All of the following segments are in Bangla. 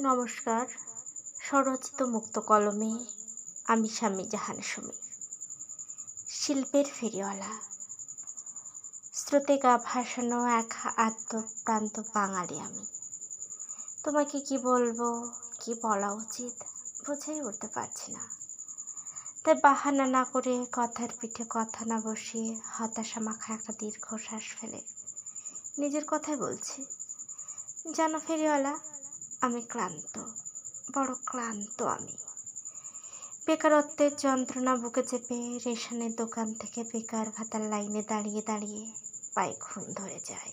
নমস্কার। স্বরচিত মুক্ত কলমে আমি স্বামী জাহান সুমি, শিল্পের ফেরিওয়ালা। স্রোতে গা ভাসানো এক আত্মপ্রান্ত বাঙালি আমি। তোমাকে কি বলব, কি বলা উচিত বুঝেই উঠতে পারছি না। তাই বাহানা না করে কথার পিঠে কথা না বসিয়ে হতাশা মাখা একটা দীর্ঘশ্বাস ফেলে নিজের কথাই বলছি। জানো ফেরিওয়ালা আমি ক্লান্ত, বড় ক্লান্ত আমি। বেকারত্বের যন্ত্রণা বুকে চেপে রেশনের দোকান থেকে বেকার ভাতার লাইনে দাঁড়িয়ে দাঁড়িয়ে পায়ে খুন ধরে যায়।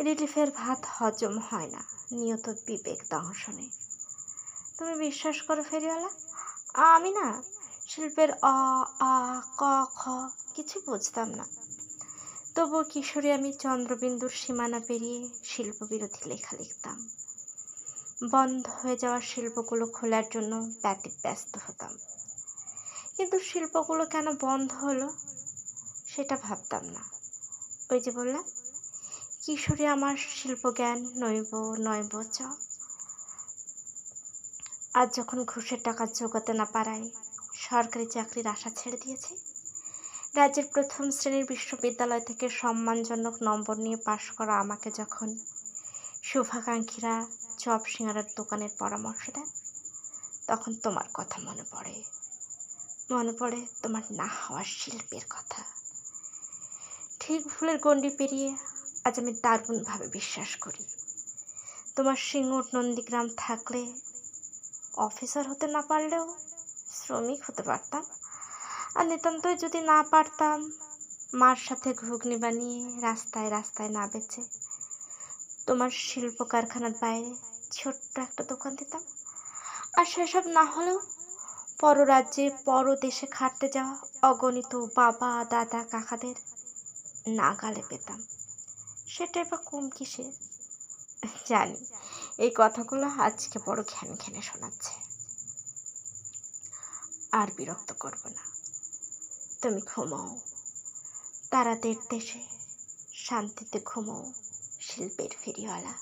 রিলিফের ভাত হজম হয় না, নিয়ত বিবেক দংশনে। তুমি বিশ্বাস করো ফেরিওয়ালা? আমি না শিল্পের অ, আ, ক, খ কিছু বুঝতাম না। তবুও কিশোরী আমি চন্দ্রবিন্দুর সীমানা পেরিয়ে শিল্পবিরোধী লেখা লিখতাম। বন্ধ হয়ে যাওয়া শিল্পগুলো খোলার জন্য ব্যতি ব্যস্ত হতাম। কিন্তু শিল্পগুলো কেন বন্ধ হলো, সেটা ভাবতাম না। ওই যে বললাম, কিশোরী আমার শিল্পজ্ঞান, নৈব নৈব চ আজ যখন ঘুষের টাকা জোগাতে না পারায়, সরকারি চাকরির আশা ছেড়ে দিয়েছে। রাজ্যের প্রথম শ্রেণির বিশ্ববিদ্যালয় থেকে সম্মানজনক নম্বর নিয়ে পাশ করা আমাকে যখন শুভাকাঙ্ক্ষীরা চপ সিঙ্গারার দোকানের পরামর্শ দেন। তখন তোমার কথা মনে পড়ে। মনে পড়ে তোমার না হওয়ার শিল্পের কথা। ঠিক ভুলের গণ্ডি পেরিয়ে আজ আমি দারুণভাবে বিশ্বাস করি। তোমার সিঙ্গুর নন্দীগ্রাম থাকলে অফিসার হতে না পারলেও শ্রমিক হতে পারতাম। আর নিতান্তই যদি না পারতাম, মার সাথে ঘুগনি বানিয়ে রাস্তায় রাস্তায় না বেচে তোমার শিল্প কারখানার বাইরে ছোট্ট একটা দোকান দিতাম। আর সেসব না হলেও পররাজ্যে পর দেশে খাটতে যাওয়া অগণিত বাবা, দাদা, কাকাদের নাগালে পেতাম। সেটাই বা কম কিসে? জানি, এই কথাগুলো আজকে বড় ঘ্যান ঘ্যানে শোনাচ্ছে। আর বিরক্ত করব না। তুমি ঘুমাও। তারাদের দেশে শান্তিতে ঘুমাও, শিল্পের ফেরিওয়ালা।